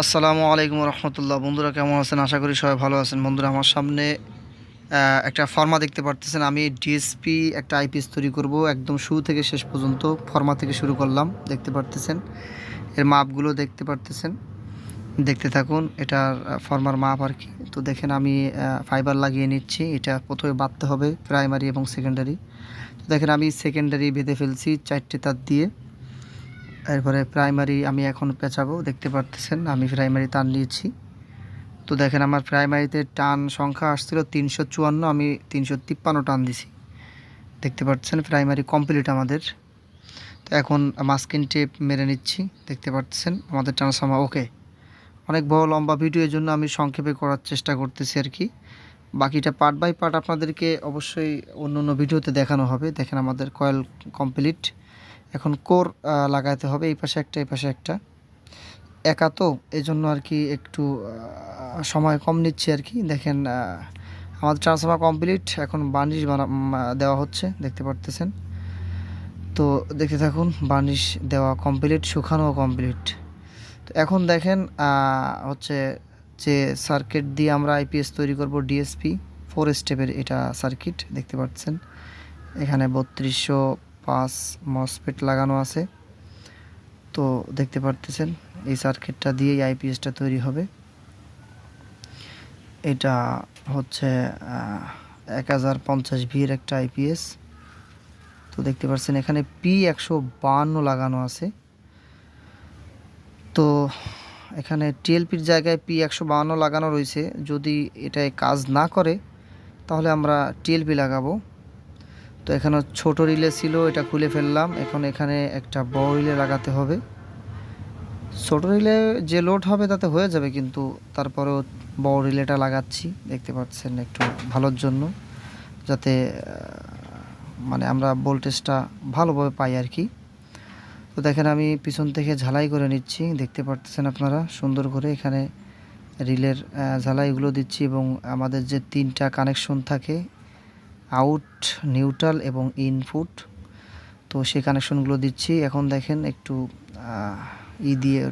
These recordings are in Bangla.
আসসালামু আলাইকুম রহমতুল্লাহ। বন্ধুরা কেমন আছেন? আশা করি সবাই ভালো আছেন। বন্ধুরা, আমার সামনে একটা ফর্মা দেখতে পারতেছেন। আমি ডিএসপি একটা আইপিএস তৈরি করব। একদম শুরু থেকে শেষ পর্যন্ত ফর্মা থেকে শুরু করলাম। দেখতে পারতেছেন? এর মাপগুলো দেখতে পারতেছেন? দেখতে থাকুন, এটার ফর্মার মাপ আর কি। তো দেখেন, আমি ফাইবার লাগিয়ে নিচ্ছি। এটা প্রথমে বাঁধতে হবে প্রাইমারি এবং সেকেন্ডারি তো দেখেন, আমি সেকেন্ডারি বেঁধে ফেলছি চারটে তার দিয়ে। এরপরে প্রাইমারি আমি এখন পেঁচাবো দেখতে পারতেছেন, আমি প্রাইমারি টান নিয়েছি। তো দেখেন আমার প্রাইমারিতে টান সংখ্যা আসছিল তিনশো চুয়ান্ন, আমি তিনশো তিপ্পান্ন টান দিছি। দেখতে পাচ্ছেন প্রাইমারি কমপ্লিট আমাদের। তো এখন মাস্কিন টেপ মেরে নিচ্ছি, দেখতে পাচ্ছেন আমাদের ট্রান্সফর্মার ওকে অনেক বড় লম্বা ভিডিওর জন্য আমি সংক্ষেপে করার চেষ্টা করতেছি আর কি। বাকিটা পার্ট বাই পার্ট আপনাদেরকে অবশ্যই অন্য অন্য ভিডিওতে দেখানো হবে। দেখেন আমাদের কয়েল কমপ্লিট এখন কোর লাগাতে হবে, এই পাশে একটা, এই পাশে একটা। একা তো এই জন্য আর কি একটু সময় কম নিচ্ছি আর কি। দেখেন আমাদের ট্রান্সফার কমপ্লিট এখন বার্নিশ দেওয়া হচ্ছে, দেখতে পারতেছেন। তো দেখতে থাকুন, বার্নিশ দেওয়া কমপ্লিট শুকানো কমপ্লিট তো এখন দেখেন হচ্ছে যে সার্কিট দিয়ে আমরা আইপিএস তৈরি করব ডিএসপি ফোর স্টেপের এটা সার্কিট দেখতে পাচ্ছেন এখানে বত্রিশশো পাঁচ মসপেট লাগানো আছে। তো দেখতে পারতেছেন, এই সার্কিটটা দিয়েই আইপিএসটা তৈরি হবে। এটা হচ্ছে এক হাজার পঞ্চাশ ভির একটা আইপিএস তো দেখতে পাচ্ছেন এখানে পি একশো বাহান্ন লাগানো আছে। তো এখানে টিএলপির জায়গায় পি একশো বাহান্ন লাগানো রয়েছে। যদি এটায় কাজ না করে, তাহলে আমরা টিএলপি লাগাবো। তো এখানে ছোট রিলে ছিল, এটা খুলে ফেললাম। এখন এখানে একটা বড় রিলে লাগাতে হবে। ছোট রিলে যে লোড হবে তাতে হয়ে যাবে, কিন্তু তারপরেও বড় রিলেটা লাগাচ্ছি। দেখতে পাচ্ছেন একটু ভালোর জন্য, যাতে মানে আমরা ভোল্টেজটা ভালোভাবে পাই আর কি। তো দেখেন আমি পিছন থেকে ঝালাই করে নিচ্ছি, দেখতে পাচ্ছেন আপনারা? সুন্দর করে এখানে রিলের ঝালাইগুলো দিচ্ছি এবং আমাদের যে তিনটা কানেকশন থাকে আউট নিউট্রাল এবং ইনপুট তো সেই কানেকশনগুলো দিচ্ছি। এখন দেখেন একটু ই দিয়ে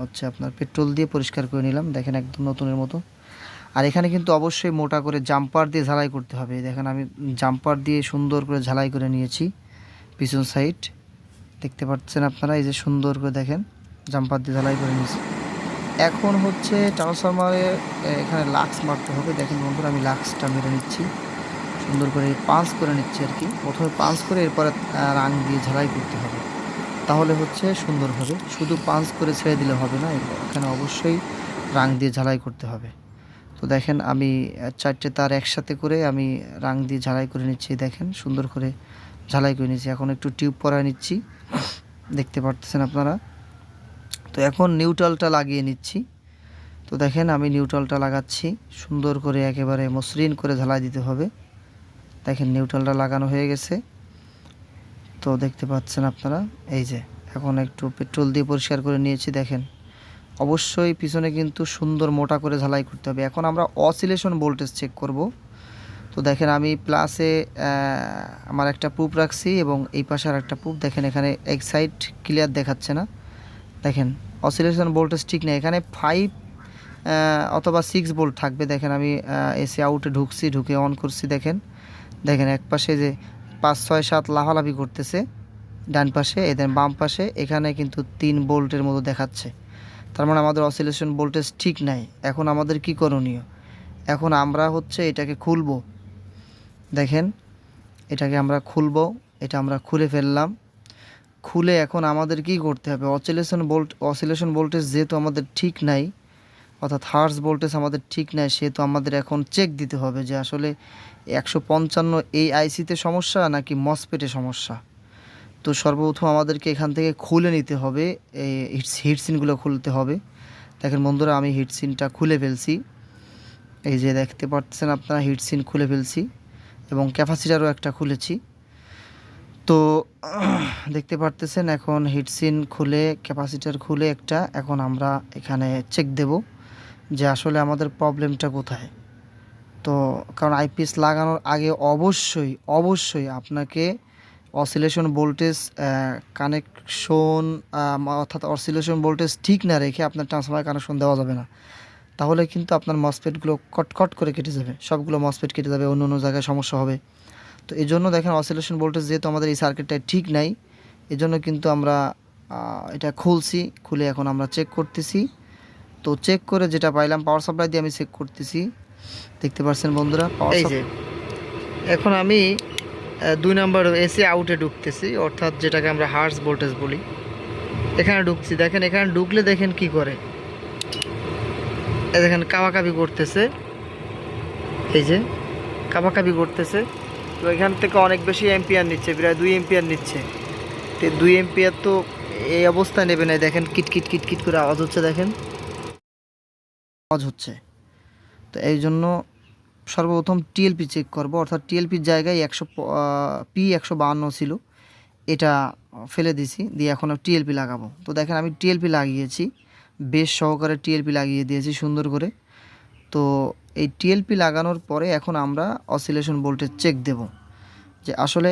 হচ্ছে আপনার পেট্রোল দিয়ে পরিষ্কার করে নিলাম। দেখেন একদম নতুনের মতো। আর এখানে কিন্তু অবশ্যই মোটা করে জাম্পার দিয়ে ঝালাই করতে হবে। দেখেন আমি জাম্পার দিয়ে সুন্দর করে ঝালাই করে নিয়েছি পিছন সাইড দেখতে পাচ্ছেন আপনারা, এই যে সুন্দর করে দেখেন জাম্পার দিয়ে ঝালাই করে নিয়েছি। এখন হচ্ছে ট্রান্সফরমারে এখানে লাক্স মারতে হবে। দেখেন বন্ধুরা, আমি লাক্সটা মেরে নিচ্ছি। সুন্দর করে পাঁচ করে নিচ্ছি আর কি। প্রথমে পাঁচ করে এরপরে রাং দিয়ে ঝালাই করতে হবে। তাহলে হচ্ছে সুন্দর হবে। শুধু পাঁচ করে ছেড়ে দিলে হবে না এখানে অবশ্যই রাং দিয়ে ঝালাই করতে হবে। তো দেখেন, আমি চারটে তার একসাথে করে আমি রাং দিয়ে ঝালাই করে নিচ্ছি, দেখেন, সুন্দর করে ঝালাই করে নিচ্ছি। এখন একটু টিউব পরায় নিচ্ছি। দেখতে পারতেছেন আপনারা? তো এখন নিউট্রালটা লাগিয়ে নিচ্ছি। তো দেখেন, আমি নিউট্রালটা লাগাচ্ছি। সুন্দর করে একেবারে মসৃণ করে ঝালাই দিতে হবে। দেখেন নিউট্রালটা লাগানো হয়ে গেছে। তো দেখতে পাচ্ছেন আপনারা, এই যে, এখন একটু পেট্রোল দিয়ে পরিষ্কার করে নিয়েছি, দেখেন। অবশ্যই পিছনে কিন্তু সুন্দর মোটা করে ঝালাই করতে হবে। এখন আমরা অসিলেশন ভোল্টেজ চেক করব। তো দেখেন আমি প্লাসে আমার একটা প্রুফ রাখছি এবং এই পাশে আর একটা প্রুফ দেখেন এখানে এক সাইড ক্লিয়ার দেখাচ্ছে না। দেখেন অসিলেশন ভোল্টেজ ঠিক নেই। এখানে ফাইভ অথবা সিক্স ভোল্ট থাকবে। দেখেন আমি এসি আউটে ঢুকছি, ঢুকে অন করছি, দেখেন। দেখেন এক পাশে যে পাঁচ, ছয়, সাত লাফালাফি করতেছে, ডান পাশে এদের বাম পাশে, এখানে কিন্তু তিন বোল্টের মতো দেখাচ্ছে। তার মানে আমাদের অসিলেশন ভোল্টেজ ঠিক নাই। এখন আমাদের কি করণীয়? এখন আমরা হচ্ছে এটাকে খুলব। দেখেন, এটাকে আমরা খুলব, এটা আমরা খুলে ফেললাম। খুলে এখন আমাদের কি করতে হবে? অসিলেশন ভোল্ট অসিলেশন ভোল্টেজ যেহেতু আমাদের ঠিক নাই অর্থাৎ হার্স ভোল্টেজ আমাদের ঠিক নাই, সেহেতু আমাদের এখন চেক দিতে হবে যে আসলে একশো পঞ্চান্ন এই আইসিতে সমস্যা নাকি মসপেটে সমস্যা। তো সর্বপ্রথম আমাদেরকে এখান থেকে খুলে নিতে হবে, এই হিটস হিটসিনগুলো খুলতে হবে। দেখেন বন্ধুরা, আমি হিটসিনটা খুলে ফেলছি। এই যে দেখতে পাচ্ছেন আপনারা হিটসিন খুলে ফেলছি এবং ক্যাপাসিটারও একটা খুলেছি। তো দেখতে পারতেছেন এখন হিটসিন খুলে, ক্যাপাসিটার খুলে একটা, এখন আমরা এখানে চেক দেব। যে আসলে আমাদের প্রবলেমটা কোথায়? তো কারণ আইপিএস লাগানোর আগে অবশ্যই অবশ্যই আপনাকে অসিলেশন ভোল্টেজ কানেকশন অর্থাৎ অসিলেশন ভোল্টেজ ঠিক না রেখে আপনার ট্রান্সফরমার কানেকশন দেওয়া যাবে না। তাহলে কিন্তু আপনার মসপেটগুলো কটকট করে কেটে যাবে। সবগুলো মসপেট কেটে যাবে, অন্য অন্য জায়গায় সমস্যা হবে। তো এই জন্য দেখেন অসিলেশন ভোল্টেজ যেহেতু আমাদের এই সার্কিটটা ঠিক নাই, এজন্য কিন্তু আমরা এটা খুলছি, খুলে এখন আমরা চেক করতেছি। তো চেক করে যেটা পাইলাম পাওয়ার সাপ্লাই দিয়ে আমি চেক করতেছি। দেখতে পাচ্ছেন বন্ধুরা? এই যে এখন আমি দুই নম্বর এসি আউটে ঢুকতেছি অর্থাৎ যেটাকে আমরা হার্স ভোল্টেজ বলি। এখানে ঢুকছি দেখেন এখানে ঢুকলে দেখেন কি করে? দেখেন কাবাকাবি করতেছে। এই যে কাবাকাবি করতেছে। তো এখান থেকে অনেক বেশি এম্পিয়ার নিচ্ছে প্রায় দুই এম্পিয়ার নিচ্ছে। তো দুই এম্পিয়ার তো এই অবস্থায় নেবে না দেখেন কিট কিট কিট কিট করে আওয়াজ হচ্ছে দেখেন। আওয়াজ হচ্ছে। তো এই জন্য সর্বপ্রথম টিএলপি চেক করব। অর্থাৎ টিএলপির জায়গায় একশো পি একশো বাহান্ন ছিল। এটা ফেলে দিছি। দিয়ে এখন টিএলপি লাগাবো। তো দেখেন আমি টিএলপি লাগিয়েছি। বেশ সহকারে টিএলপি লাগিয়ে দিয়েছি সুন্দর করে। তো এই টিএলপি লাগানোর পরে এখন আমরা অসিলেশন ভোল্টেজ চেক দেব। যে আসলে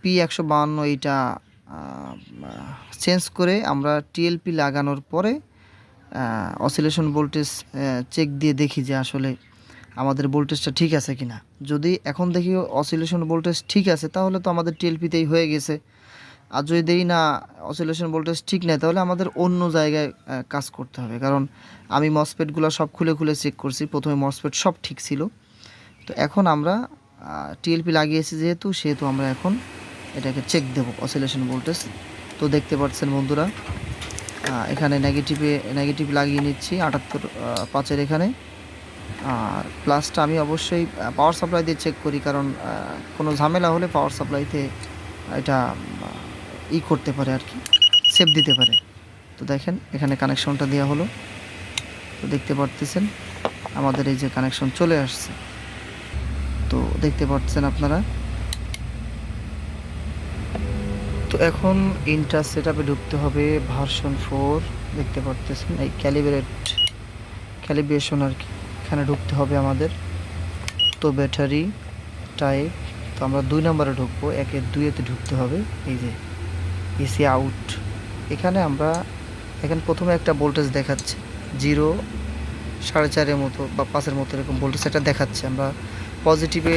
পি একশো বাহান্ন এইটা চেঞ্জ করে আমরা টিএলপি লাগানোর পরে অসিলেশন ভোল্টেজ চেক দিয়ে দেখি যে আসলে আমাদের ভোল্টেজটা ঠিক আছে কি না যদি এখন দেখি অসিলেশন ভোল্টেজ ঠিক আছে, তাহলে তো আমাদের টিএলপিতেই হয়ে গেছে। আর যদি দেখি না অসিলেশন ভোল্টেজ ঠিক নেই, তাহলে আমাদের অন্য জায়গায় কাজ করতে হবে। কারণ আমি মসপেটগুলো সব খুলে খুলে চেক করছি, প্রথমে মসপেট সব ঠিক ছিল। তো এখন আমরা টিএলপি লাগিয়েছি যেহেতু, সেহেতু আমরা এখন এটাকে চেক দেব অসিলেশন ভোল্টেজ তো দেখতে পাচ্ছেন বন্ধুরা এখানে নেগেটিভে নেগেটিভ লাগিয়ে নিচ্ছি, আটাত্তর পাঁচের এখানে। আর প্লাসটা আমি অবশ্যই পাওয়ার সাপ্লাই দিয়ে চেক করি, কারণ কোনো ঝামেলা হলে পাওয়ার সাপ্লাইতে এটা ই করতে পারে আর কি সেভ দিতে পারে। তো দেখেন, এখানে কানেকশনটা দেওয়া হলো। তো দেখতে পারতেছেন, আমাদের এই যে কানেকশন চলে আসছে। তো দেখতে পাচ্ছেন আপনারা। তো এখন ইন্টার সেট আপে ঢুকতে হবে ভার্সন ফোর দেখতে পারতেছেন, এই ক্যালিব্রেট ক্যালিব্রেশন আর কি। এখানে ঢুকতে হবে আমাদের। তো ব্যাটারি টাইপ তো আমরা দুই নম্বরে ঢুকবো একের দুইয়েতে ঢুকতে হবে, এই যে এসি আউট এখানে আমরা, এখানে প্রথমে একটা ভোল্টেজ দেখাচ্ছে জিরো সাড়ে চারের মতো বা পাঁচের মতো এরকম ভোল্টেজ এটা দেখাচ্ছে। আমরা পজিটিভে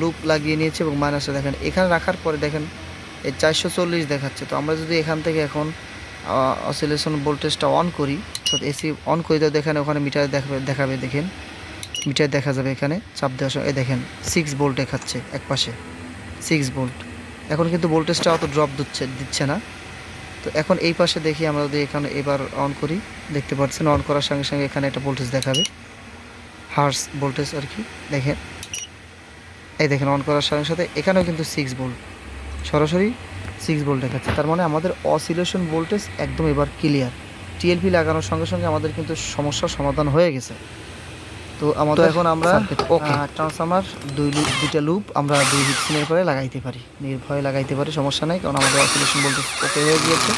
লুপ লাগিয়ে নিয়েছি এবং মাইনাসটা দেখেন। এখানে রাখার পরে দেখেন এই চারশো চল্লিশ দেখাচ্ছে। তো আমরা যদি এখান থেকে এখন অসিলেশন ভোল্টেজটা অন করি, তো এসি অন করি, তো দেখেন ওখানে মিটার দেখাবে দেখাবে, দেখেন। মিটার দেখা যাবে এখানে, চাপ সময়, এই দেখেন সিক্স ভোল্ট দেখাচ্ছে এক পাশে সিক্স ভোল্ট এখন কিন্তু ভোল্টেজটা অত ড্রপ দিচ্ছে দিচ্ছে না। তো এখন এই পাশে দেখি আমরা যদি এখানে এবার অন করি, দেখতে পাচ্ছেন অন করার সঙ্গে সঙ্গে এখানে একটা ভোল্টেজ দেখাবে। হার্স ভোল্টেজ আর কি, দেখেন। এই দেখেন অন করার সঙ্গে সাথে এখানেও কিন্তু সিক্স ভোল্ট সরাসরি সিক্স ভোল্ট দেখাচ্ছে। তার মানে আমাদের অসিলেশন ভোল্টেজ একদম এবার ক্লিয়ার টিএলপি লাগানোর সঙ্গে সঙ্গে আমাদের কিন্তু সমস্যার সমাধান হয়ে গেছে। তো আমাদের এখন আমরা ট্রান্সফর্মার দুই লুপ দুইটা লুপ আমরা দুই হিটসিনের পরে লাগাইতে পারি। নির্ভয়ে লাগাইতে পারি সমস্যা নাই কারণ আমাদের অসিলেশন ভোল্টেজ ওকে হয়ে গিয়েছে।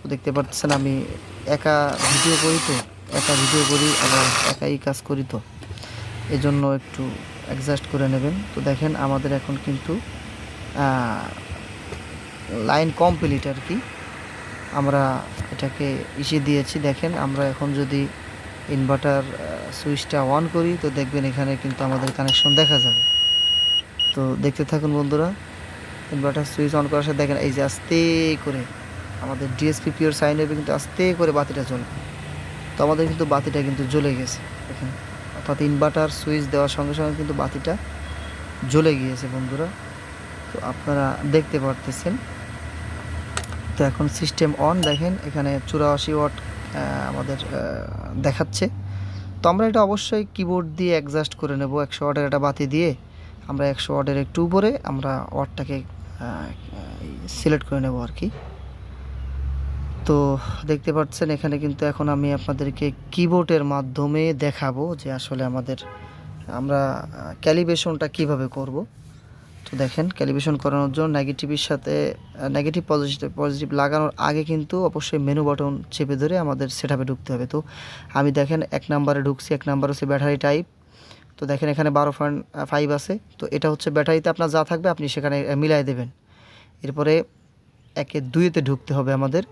তো দেখতে পাচ্ছেন আমি একা ভিডিও করি তো একা ভিডিও করি আবার একাই কাজ করি তো। এজন্য একটু অ্যাডজাস্ট করে নেবেন। তো দেখেন আমাদের এখন কিন্তু লাইন কমপ্লিট আর কি। আমরা এটাকে ইসে দিয়েছি, দেখেন। আমরা এখন যদি ইনভার্টার সুইচটা অন করি, তো দেখবেন এখানে কিন্তু আমাদের কানেকশন দেখা যাবে। তো দেখতে থাকুন বন্ধুরা ইনভার্টার সুইচ অন করার সাথে দেখেন, এই যে আস্তে করে আমাদের ডিএসপি পিওর সাইন হবে কিন্তু আস্তে করে বাতিটা জ্বলবে। তো আমাদের কিন্তু বাতিটা কিন্তু জ্বলে গেছে, দেখেন। অর্থাৎ ইনভার্টার সুইচ দেওয়ার সঙ্গে সঙ্গে কিন্তু বাতিটা জ্বলে গিয়েছে বন্ধুরা। তো আপনারা দেখতে পারতেছেন। তো এখন সিস্টেম অন দেখেন, এখানে চুরাশি ওয়াট আমাদের দেখাচ্ছে। তো আমরা এটা অবশ্যই কিবোর্ড দিয়ে অ্যাডজাস্ট করে নেব একশো ওয়াটের একটা বাতি দিয়ে। আমরা একশো ওয়াটের একটু উপরে, আমরা ওয়াটটাকে সিলেক্ট করে নেব আর কি। তো দেখতে পাচ্ছেন, এখানে কিন্তু এখন আমি আপনাদেরকে কিবোর্ডের মাধ্যমে দেখাবো যে আসলে আমাদের, আমরা ক্যালিব্রেশনটা কীভাবে করব। তো দেখেন। ক্যালিব্রেশন করানোর জন্য নেগেটিভের সাথে নেগেটিভ পজিটিভ পজিটিভ লাগানোর আগে কিন্তু অবশ্যই মেনু বাটন চেপে ধরে আমাদের সেট ঢুকতে হবে। তো আমি দেখেন এক নাম্বারে ঢুকছি, এক নাম্বার হচ্ছে ব্যাটারি টাইপ তো দেখেন এখানে বারো পয়েন্ট ফাইভ আছে। তো এটা হচ্ছে ব্যাটারিতে আপনার যা থাকবে আপনি সেখানে মিলাই দেবেন। এরপরে একে দুইতে ঢুকতে হবে আমাদের।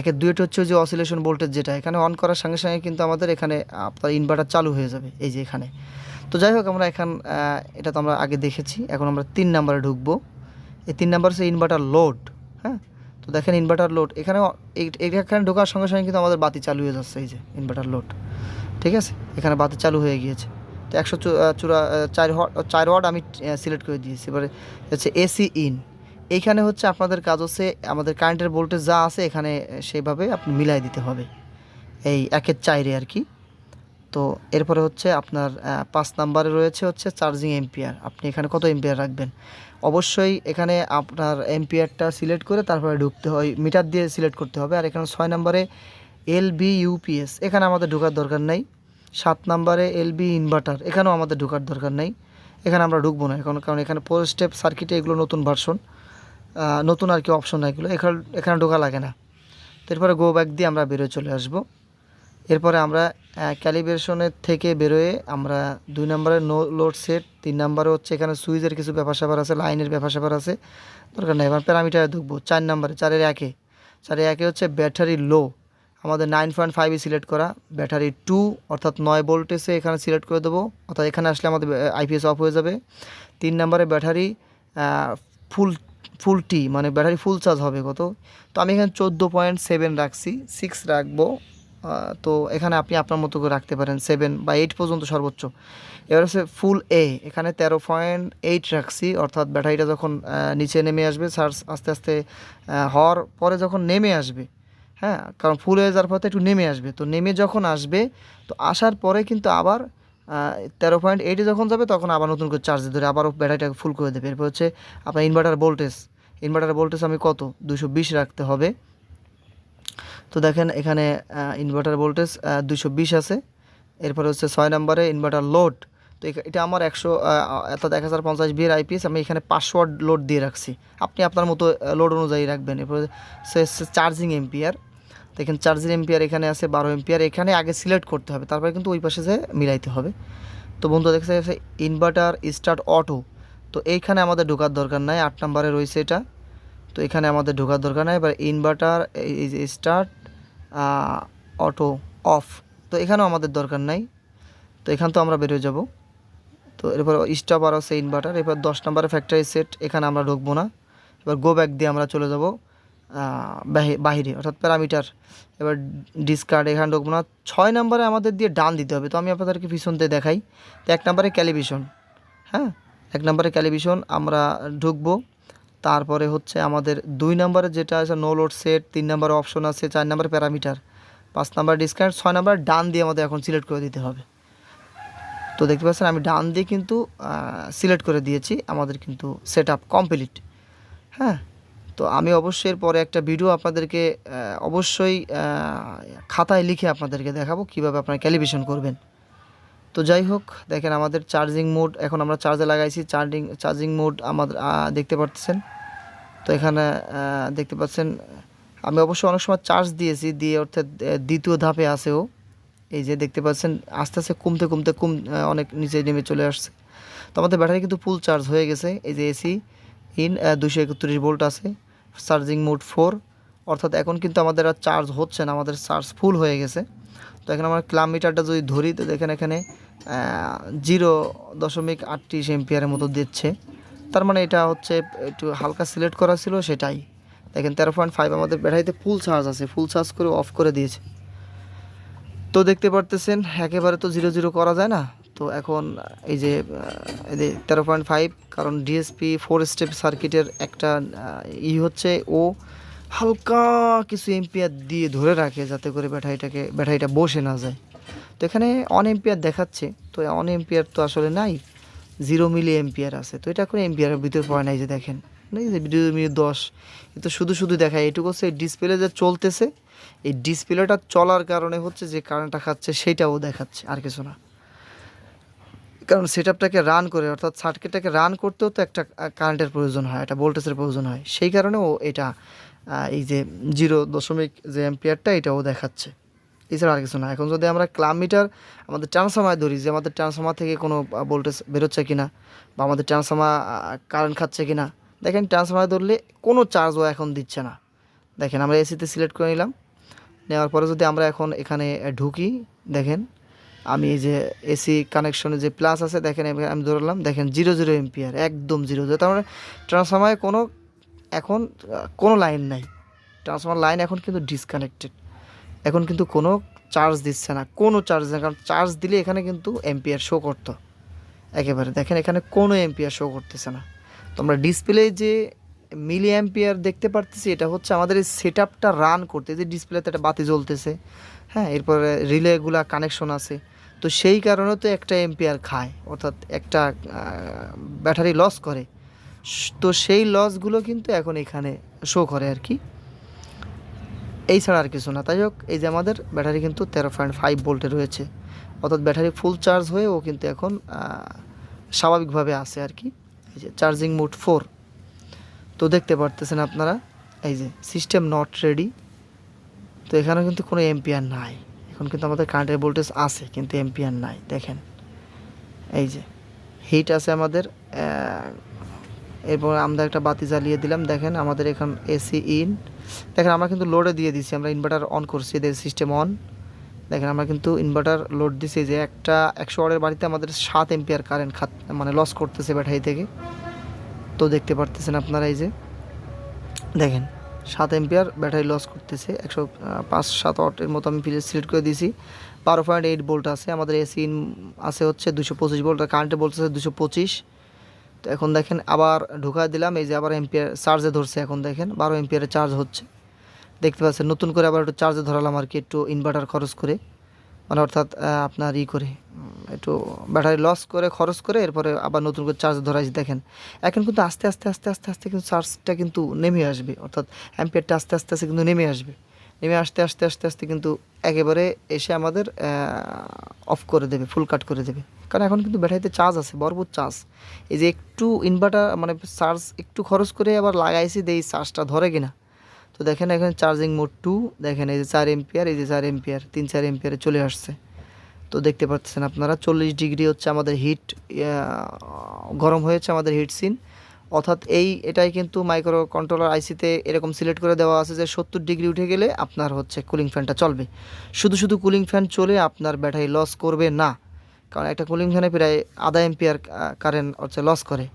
একের দুইটা হচ্ছে যে অসিলেশন ভোল্টেজ যেটা, এখানে অন করার সঙ্গে সঙ্গে কিন্তু আমাদের এখানে আপনার ইনভার্টার চালু হয়ে যাবে, এই যে এখানে। তো যাই হোক, আমরা এখন এটা তো আমরা আগে দেখেছি, এখন আমরা তিন নাম্বারে ঢুকবো। এই তিন নাম্বার হচ্ছে ইনভার্টার লোড হ্যাঁ? তো দেখেন ইনভার্টার লোড এখানে এখানে ঢোকার সঙ্গে সঙ্গে কিন্তু আমাদের বাতি চালু হয়ে যাচ্ছে, এই যে ইনভার্টার লোড ঠিক আছে? এখানে বাতি চালু হয়ে গিয়েছে। তো একশো চুরা চার ওয়াট চার ওয়াট আমি সিলেক্ট করে দিয়েছি। এবারে হচ্ছে এসি ইন এইখানে হচ্ছে আপনাদের কাজ হচ্ছে, আমাদের কারেন্টের ভোল্টেজ যা আছে, এখানে সেইভাবে আপনি মিলাই দিতে হবে। এই একের চাইরে আর কি। তো এরপরে হচ্ছে আপনার পাঁচ নাম্বারে রয়েছে হচ্ছে চার্জিং এম্পিয়ার। আপনি এখানে কত এম্পিয়ার রাখবেন? অবশ্যই এখানে আপনার এম্পিয়ারটা সিলেক্ট করে তারপরে ঢুকতে হয়, মিটার দিয়ে সিলেক্ট করতে হবে। আর এখানে ছয় নম্বরে এল বি ইউপিএস এখানে আমাদের ঢোকার দরকার নেই। সাত নম্বরে এল বি ইনভার্টার, এখানেও আমাদের ঢোকার দরকার নেই। এখানে আমরা ঢুকবো না, এখন কারণ এখানে ফোর স্টেপ সার্কিটে এগুলো নতুন ভার্সন নতুন আর কি অপশন এগুলো, এখানে এখানে ঢোকা লাগে না। তো এরপরে গো ব্যাক দিয়ে আমরা বেরোয় চলে আসব। এরপরে আমরা ক্যালিব্রেশনের থেকে বেরোয়ে আমরা দুই নম্বরে নো লোড সেট, তিন নম্বরে হচ্ছে এখানে সুইচের কিছু ব্যাপার স্যাপার আছে, লাইনের ব্যাপার স্যাপার আছে, দরকার নেই, এবার প্যারামিটারে ঢুকবো, চার নম্বরে, চারের একে চারের একে হচ্ছে ব্যাটারি লো, আমাদের নাইন পয়েন্ট ফাইভে সিলেক্ট করা, ব্যাটারি টু, অর্থাৎ নয় ভোল্টেজে এখানে সিলেক্ট করে দেবো, অর্থাৎ এখানে আসলে আমাদের আইপিএস অফ হয়ে যাবে, তিন নম্বরে ব্যাটারি ফুল ফুল টি মানে ব্যাটারি ফুল চার্জ হবে কত, তো আমি এখানে চোদ্দ পয়েন্ট সেভেন রাখছি, সিক্স রাখব তো এখানে আপনি আপনার মতো করে রাখতে পারেন সেভেন বা এইট পর্যন্ত সর্বোচ্চ। এবার হচ্ছে ফুল এ এখানে তেরো পয়েন্ট এইট রাখছি, অর্থাৎ ব্যাটারিটা যখন নিচে নেমে আসবে চার্জ আস্তে আস্তে হওয়ার পরে যখন নেমে আসবে হ্যাঁ কারণ ফুল হয়ে যাওয়ার পরে একটু নেমে আসবে, তো নেমে যখন আসবে, তো আসার পরে কিন্তু আবার তেরো পয়েন্ট এইটে যখন যাবে, তখন আবার নতুন করে চার্জ ধরে আবারও ব্যাটারিটাকে ফুল করে দেবে। এরপর হচ্ছে আপনার ইনভার্টার ভোল্টেজ ইনভার্টার ভোল্টেজ আমি কত? দুশো বিশ রাখতে হবে। তো দেখেন এখানে ইনভার্টার ভোল্টেজ দুশো বিশ আছে। এরপরে হচ্ছে ছয় নম্বরে ইনভার্টার লোড তো এটা আমার একশো অর্থাৎ এক হাজার পঞ্চাশ বিয়ের আইপিএস আমি এখানে পাসওয়ার্ড লোড দিয়ে রাখছি। আপনি আপনার মতো লোড অনুযায়ী রাখবেন। এরপরে চার্জিং এম্পিয়ার দেখেন চার্জিং এম্পিয়ার এখানে আছে, বারো এম্পিয়ার এখানে আগে সিলেক্ট করতে হবে, তারপরে কিন্তু ওই পাশে যে মিলাইতে হবে। তো বন্ধু দেখতে যাচ্ছে ইনভার্টার স্টার্ট অটো তো এইখানে আমাদের ঢোকার দরকার নাই, আট নম্বরে রয়েছে এটা। তো এখানে আমাদের ঢোকার দরকার নাই, এবার ইনভার্টার স্টার্ট অটো অফ তো এখানেও আমাদের দরকার নাই। তো এখান তো আমরা বেরিয়ে যাব। তো এরপর স্টপ আর আছে ইনভার্টার এবার দশ নম্বরে ফ্যাক্টরি সেট এখানে আমরা ঢুকবো না। এবার গো ব্যাক দিয়ে আমরা চলে যাব বাহিরে, অর্থাৎ প্যারামিটার এবার ডিসকার্ড এখানে ঢুকবো না। ছয় নম্বরে আমাদের দিয়ে ডান দিতে হবে। তো আমি আপনাদেরকে পিছন দিয়ে দেখাই। তো এক নম্বরে ক্যালিভিশন হ্যাঁ? এক নম্বরে ক্যালিভিশন আমরা ঢুকবো। তারপরে হচ্ছে আমাদের দুই নম্বরে যেটা আছে নো লোড সেট তিন নম্বরে অপশন আছে, চার নম্বরে প্যারামিটার পাঁচ নম্বর ডিসকাউন্ট ছয় নম্বর ডান দিয়ে আমাদের এখন সিলেক্ট করে দিতে হবে। তো দেখতে পাচ্ছেন আমি ডান দিয়ে কিন্তু সিলেক্ট করে দিয়েছি, আমাদের কিন্তু সেট আপ কমপ্লিট হ্যাঁ তো আমি অবশ্যই এর পরে একটা ভিডিও আপনাদেরকে অবশ্যই খাতায় লিখে আপনাদেরকে দেখাবো কীভাবে আপনারা ক্যালিব্রেশন করবেন। তো যাই হোক, দেখেন আমাদের চার্জিং মোড এখন আমরা চার্জে লাগাইছি চার্জিং চার্জিং মোড আমাদের দেখতে পাচ্ছেন। তো এখানে দেখতে পাচ্ছেন, আমি অবশ্য অনেক সময় চার্জ দিয়েছি, দিয়ে অর্থাৎ দ্বিতীয় ধাপে আসেও এই যে দেখতে পাচ্ছেন, আস্তে আস্তে কমতে কমতে কম অনেক নিচে নেমে চলে আসছে। তো আমাদের ব্যাটারি কিন্তু ফুল চার্জ হয়ে গেছে, এই যে এসি ইন দুশো একত্রিশ ভোল্ট আছে চার্জিং মোড ফোর অর্থাৎ এখন কিন্তু আমাদের আর চার্জ হচ্ছে না, আমাদের চার্জ ফুল হয়ে গেছে। তো এখানে আমরা ক্লাম মিটারটা যদি ধরি, তো দেখেন এখানে জিরো দশমিক আটত্রিশ এম্পিয়ারের মতো দিচ্ছে। তার মানে এটা হচ্ছে একটু হালকা সিলেক্ট করা ছিল সেটাই। দেখেন তেরো পয়েন্ট ফাইভ আমাদের ব্যাটারিতে ফুল চার্জ আছে ফুল চার্জ করে অফ করে দিয়েছে। তো দেখতে পারতেছেন, একেবারে তো জিরো জিরো করা যায় না। তো এখন এই যে এই যে তেরো পয়েন্ট ফাইভ কারণ ডিএসপি ফোর স্টেপ সার্কিটের একটা ই হচ্ছে ও হালকা কিছু এম্পিয়ার দিয়ে ধরে রাখে যাতে করে ব্যাটারিটাকে, ব্যাটারিটা বসে না যায়। তো এখানে অন এম্পিয়ার দেখাচ্ছে। তো অন এম্পিয়ার তো আসলে নাই জিরো মিলি এম্পিয়ার আছে। তো এটা কোনো এম্পিয়ারের ভিতরে পড়ে নাই যে দেখেন। জিরো মিলি দশ তো শুধু শুধু দেখায়। এটুকু হচ্ছে এই ডিসপ্লে যে চলতেছে, এই ডিসপ্লেটা চলার কারণে হচ্ছে যে কারেন্টটা খাচ্ছে, সেটাও দেখাচ্ছে আর কিছু না। কারণ সেট রান করে, অর্থাৎ সার্কিটটাকে রান করতেও তো একটা কারেন্টের প্রয়োজন হয়, একটা ভোল্টেজের প্রয়োজন হয়। সেই কারণেও এটা এই যে জিরো দশমিক যে অ্যাম্পিয়ারটা, এটাও দেখাচ্ছে। এছাড়া আর কিছু না। এখন যদি আমরা ক্লাব মিটার আমাদের ট্রান্সফর্মার ধরি, যে আমাদের ট্রান্সফর্মার থেকে কোনো ভোল্টেজ বেরোচ্ছে কিনা, বা আমাদের ট্রান্সফর্মার কারেন্ট খাচ্ছে কিনা, দেখেন ট্রান্সফর্মার ধরলে কোনো চার্জও এখন দিচ্ছে না। দেখেন, আমরা এসিতে সিলেক্ট করে নিলাম। নেওয়ার পরে যদি আমরা এখন এখানে ঢুকি, দেখেন, আমি এই যে এসি কানেকশনে যে প্লাস আছে, দেখেন, আমি ধরলাম, দেখেন জিরো জিরো এম্পিয়ার একদম জিরো জিরো তার মানে ট্রান্সফর্মারে কোনো এখন কোনো লাইন নাই। ট্রান্সফর্মার লাইন এখন কিন্তু ডিসকানেক্টেড এখন কিন্তু কোনো চার্জ দিচ্ছে না, কোনো চার্জ না, কারণ চার্জ দিলে এখানে কিন্তু এম্পিয়ার শো করতো। একেবারে দেখেন, এখানে কোনো এম্পিয়ার শো করতেছে না। তো আমরা ডিসপ্লে যে মিলি অ্যাম্পিয়ার দেখতে পারতেছি, এটা হচ্ছে আমাদের এই সেট আপটা রান করতে যে ডিসপ্লেতে একটা বাতি জ্বলতেছে। হ্যাঁ এরপরে রিলেগুলা কানেকশন আছে। তো সেই কারণে তো একটা এম্পিয়ার খায়, অর্থাৎ একটা ব্যাটারি লস করে। তো সেই লসগুলো কিন্তু এখন এখানে শো করে আর কি। এই ছাড়া আর কিছু না। তাই হোক, এই যে আমাদের ব্যাটারি কিন্তু তেরো পয়েন্ট ফাইভ ভোল্টে রয়েছে। অর্থাৎ ব্যাটারি ফুল চার্জ হয়ে ও কিন্তু এখন স্বাভাবিকভাবে আছে আর কি। এই যে চার্জিং মোড ফোর তো দেখতে পারতেছেন আপনারা, এই যে সিস্টেম নট রেডি তো এখানে কিন্তু কোনো এম্পিয়ার নাই। এখন কিন্তু আমাদের কারেন্টের ভোল্টেজ আছে, কিন্তু এম্পিয়ার নাই। দেখেন, এই যে হিট আছে আমাদের এরপর আমরা একটা বাতি জ্বালিয়ে দিলাম। দেখেন আমাদের এখন এসি ইন দেখেন আমরা কিন্তু লোডে দিয়ে দিছি আমরা ইনভার্টার অন করছি, এদের সিস্টেম অন দেখেন আমরা কিন্তু ইনভার্টার লোড দিছি যে একটা একশো ওয়ার্ডের বাড়িতে আমাদের সাত এম্পিয়ার কারেন্ট খাত মানে লস করতেছে ব্যাটারি থেকে। তো দেখতে পারতেছেন আপনারা এই যে। দেখেন, সাত এম্পিয়ার ব্যাটারি লস করতেছে, একশো পাঁচ, সাত ওয়াটের মতো আমি প্লেস সিলেক্ট করে দিয়েছি। বারো পয়েন্ট এইট ভোল্ট আছে, আমাদের এসি ইন আছে হচ্ছে দুশো পঁচিশ ভোল্ট কারেন্টে বলতেছে দুশো পঁচিশ। তো এখন দেখেন আবার ঢুকা দিলাম, এই যে আবার এম্পিয়ার চার্জে ধরছে এখন দেখেন, বারো এম্পিয়ারে চার্জ হচ্ছে। দেখতে পাচ্ছেন, নতুন করে আবার একটু চার্জে ধরালাম আর কি, একটু ইনভার্টার খরচ করে মানে অর্থাৎ আপনার ই করে একটু ব্যাটারি লস করে, খরচ করে, এরপরে আবার নতুন করে চার্জ ধরাইছি, দেখেন। এখন কিন্তু আস্তে আস্তে আস্তে আস্তে আস্তে কিন্তু চার্জটা কিন্তু নেমে আসবে, অর্থাৎ অ্যাম্পিয়ারটা আস্তে আস্তে আস্তে কিন্তু নেমে আসবে। নেমে আসতে আসতে, আস্তে আস্তে কিন্তু একেবারে এসে আমাদের অফ করে দেবে ফুল কাট করে দেবে। কারণ এখন কিন্তু ব্যাটারিতে চার্জ আছে ভরপুর চার্জ এই যে একটু ইনভার্টার মানে চার্জ একটু খরচ করে আবার লাগাইছি, দেই চার্জটা ধরে কিনা। তো দেখেন এখানে চার্জিং মোড টু দেখেন এই যে চার এম্পিয়ার এই যে চার এম্পিয়ার তিন চার এম্পিয়ারে চলে আসছে। তো দেখতে পাচ্ছেন আপনারা, চল্লিশ ডিগ্রি হচ্ছে আমাদের হিট গরম হয়েছে আমাদের হিট সিন অর্থাৎ এই, এটাই কিন্তু মাইক্রো কন্ট্রোলার আইসিতে এরকম সিলেক্ট করে দেওয়া আছে যে সত্তর ডিগ্রি উঠে গেলে আপনার হচ্ছে কুলিং ফ্যানটা চলবে। শুধু শুধু কুলিং ফ্যান চলে আপনার ব্যাটারি লস করবে না। কারণ একটা কুলিং ফ্যানে প্রায় আধা এম্পিয়ার কারেন্ট হচ্ছে লস করে।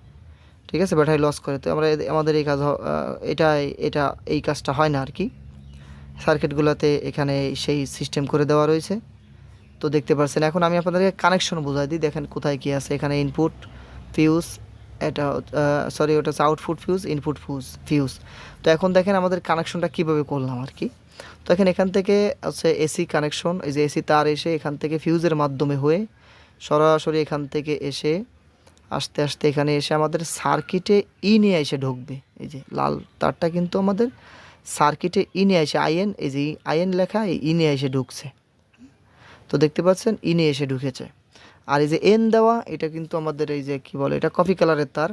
ঠিক আছে? ব্যাটারি লস করে। তো আমরা আমাদের এই কাজ এটা এটা, এই কাজটা হয় না আর কি সার্কিটগুলোতে এখানে সেই সিস্টেম করে দেওয়া রয়েছে। তো দেখতে পাচ্ছেন এখন আমি আপনাদেরকে কানেকশন বোঝাই দিই। দেখেন কোথায় কী আছে। এখানে ইনপুট ফিউজ এটা সরি ওটা হচ্ছে output fuse input fuse fuse তো এখন দেখেন আমাদের কানেকশনটা কীভাবে করলাম আর কি তো এখন এখান থেকে হচ্ছে এসি কানেকশন এই যে এসি তার এসে এখান থেকে ফিউজের মাধ্যমে হয়ে সরাসরি এখান থেকে এসে আস্তে আস্তে এখানে এসে আমাদের সার্কিটে ই নিয়ে এসে ঢুকবে। এই যে লাল তারটা কিন্তু আমাদের সার্কিটে ই নিয়ে এসে, আইএন, এই যে আইএন লেখা, এই ই নিয়ে এসে ঢুকছে। তো দেখতে পাচ্ছেন, ই নিয়ে এসে ঢুকেছে। আর এই যে এন দেওয়া, এটা কিন্তু আমাদের এই যে কি বলে, এটা কফি কালারের তার।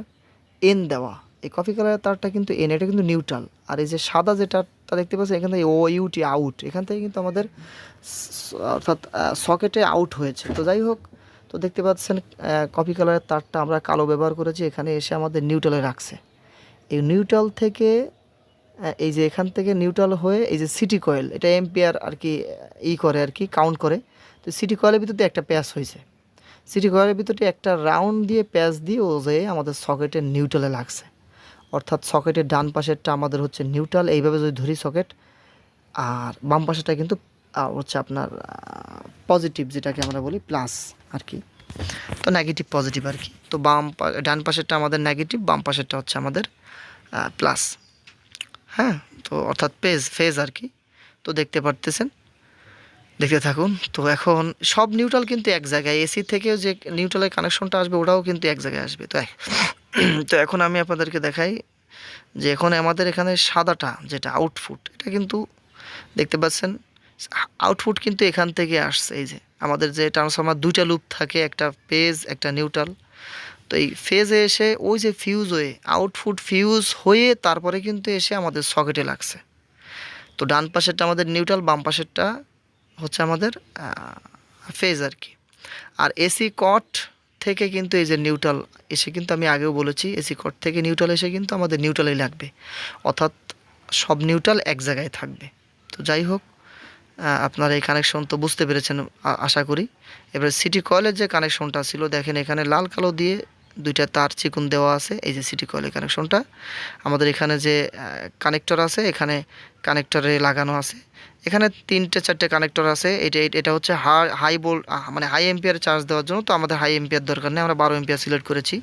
এন দেওয়া, এই কফি কালারের তারটা কিন্তু এন, এটা কিন্তু নিউট্রাল। আর এই যে সাদা যেটা, তা দেখতে পাচ্ছেন, এখান থেকে ও ইউটি আউট এখান থেকে কিন্তু আমাদের অর্থাৎ সকেটে আউট হয়েছে। তো যাই হোক তো দেখতে পাচ্ছেন কফি কালারের তারটা আমরা কালো ব্যবহার করেছি, এখানে এসে আমাদের নিউট্রালে রাখছে। এই নিউট্রাল থেকে এই যে এখান থেকে নিউট্রাল হয়ে এই যে সিটি কয়েল, এটা এম্পিয়ার আর কি, ই করে আর কি, কাউন্ট করে, তো সিটি কয়েলের ভিতরে একটা প্যাচ হয়েছে। সিটি কয়েলের ভিতরে একটা রাউন্ড দিয়ে প্যাচ দিয়ে ও যে আমাদের সকেটের নিউট্রালে লাগছে। অর্থাৎ সকেটের ডান পাশেরটা আমাদের হচ্ছে নিউট্রাল, এইভাবে যদি ধরি সকেট, আর বাম পাশেরটা কিন্তু হচ্ছে আপনার পজিটিভ যেটাকে আমরা বলি প্লাস আর কি। তো নেগেটিভ পজিটিভ আর কি। তো বাম ডান পাশেরটা আমাদের নেগেটিভ বাম পাশেরটা হচ্ছে আমাদের প্লাস হ্যাঁ? তো অর্থাৎ পেজ ফেজ আর কি। তো দেখতে পারতেছেন? দেখতে থাকুন। তো এখন সব নিউট্রাল কিন্তু এক জায়গায়। এসি থেকেও যে নিউট্রালের কানেকশনটা আসবে, ওটাও কিন্তু এক জায়গায় আসবে। তো তো এখন আমি আপনাদেরকে দেখাই যে এখন আমাদের এখানে সাদাটা, যেটা আউটপুট এটা কিন্তু দেখতে পাচ্ছেন? আউটপুট কিন্তু এখান থেকে আসছে, এই যে আমাদের যে ট্রান্সফর্মার দুইটা লুপ থাকে, একটা পেজ একটা নিউট্রাল তো এই ফেজে এসে ওই যে ফিউজ হয়ে আউটপুট ফিউজ হয়ে তারপরে কিন্তু এসে আমাদের সকেটে লাগছে। তো ডান পাশেরটা আমাদের নিউট্রাল বাম পাশেরটা হচ্ছে আমাদের ফেজ আর কি। আর এসি কট থেকে কিন্তু এই যে নিউট্রাল এসে কিন্তু আমি আগেও বলেছি এসি কট থেকে নিউট্রাল এসে কিন্তু আমাদের নিউট্রালই লাগবে। অর্থাৎ সব নিউট্রাল এক জায়গায় থাকবে। তো যাই হোক আপনারা এই কানেকশন তো বুঝতে পেরেছেন আশা করি। এবার সিটি কয়েলের যে কানেকশনটা ছিল, দেখেন এখানে লাল কালো দিয়ে দুইটা তার চিকুন দেওয়া আছে, এই যে সিটি কয়েলের কানেকশনটা আমাদের এখানে যে কানেক্টর আছে, এখানে কানেক্টরে লাগানো আছে। এখানে তিনটে চারটে কানেক্টর আছে, এটা এটা হচ্ছে হাই হাই বোল মানে হাই এম্পিয়ার চার্জ দেওয়ার জন্য তো আমাদের হাই এম্পিয়ার দরকার নেই, আমরা বারো এম্পিয়ার সিলেক্ট করেছি।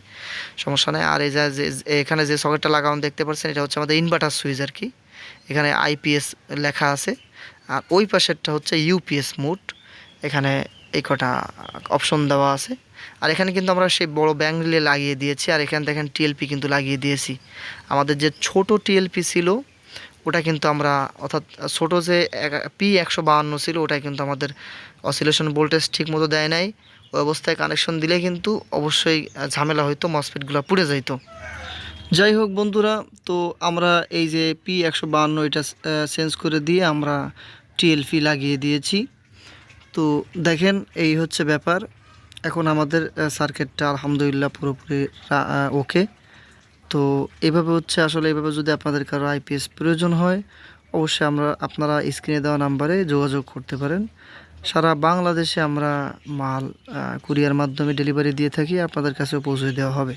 সমস্যা নেই। আর এই যে- এখানে যে সকেটটা লাগানো দেখতে পাচ্ছেন, এটা হচ্ছে আমাদের ইনভার্টার সুইচ আর কি। এখানে আইপিএস লেখা আছে। আর ওই পাশেরটা হচ্ছে ইউপিএস মোড। এখানে এই কটা অপশন দেওয়া আছে। আর এখানে কিন্তু আমরা সেই বড় ব্যাং রিলে লাগিয়ে দিয়েছি। আর এখানে দেখেন টিএলপি কিন্তু লাগিয়ে দিয়েছি। আমাদের যে ছোট টিএলপি ছিল, ওটা কিন্তু আমরা অর্থাৎ ছোটো যে পি একশো বাহান্ন ছিল ওটা কিন্তু আমাদের অসিলেশন ভোল্টেজ ঠিক মতো দেয় নাই। ওই অবস্থায় কানেকশন দিলে কিন্তু অবশ্যই ঝামেলা হইতো মসফিটগুলো পুড়ে যাইতো। যাই হোক বন্ধুরা, তো আমরা এই যে পি একশো বাহান্ন এটা চেঞ্জ করে দিয়ে আমরা টিএলপি লাগিয়ে দিয়েছি। তো দেখেন, এই হচ্ছে ব্যাপার। এখন আমাদের সার্কিটটা আলহামদুলিল্লাহ পুরোপুরি ওকে তো এভাবে হচ্ছে, আসলে এভাবে যদি আপনাদের কারও আইপিএস প্রয়োজন হয়, অবশ্যই আমরা, আপনারা স্ক্রিনে দেওয়া নাম্বারে যোগাযোগ করতে পারেন। সারা বাংলাদেশে আমরা মাল কুরিয়ার মাধ্যমে ডেলিভারি দিয়ে থাকি, আপনাদের কাছেও পৌঁছে দেওয়া হবে।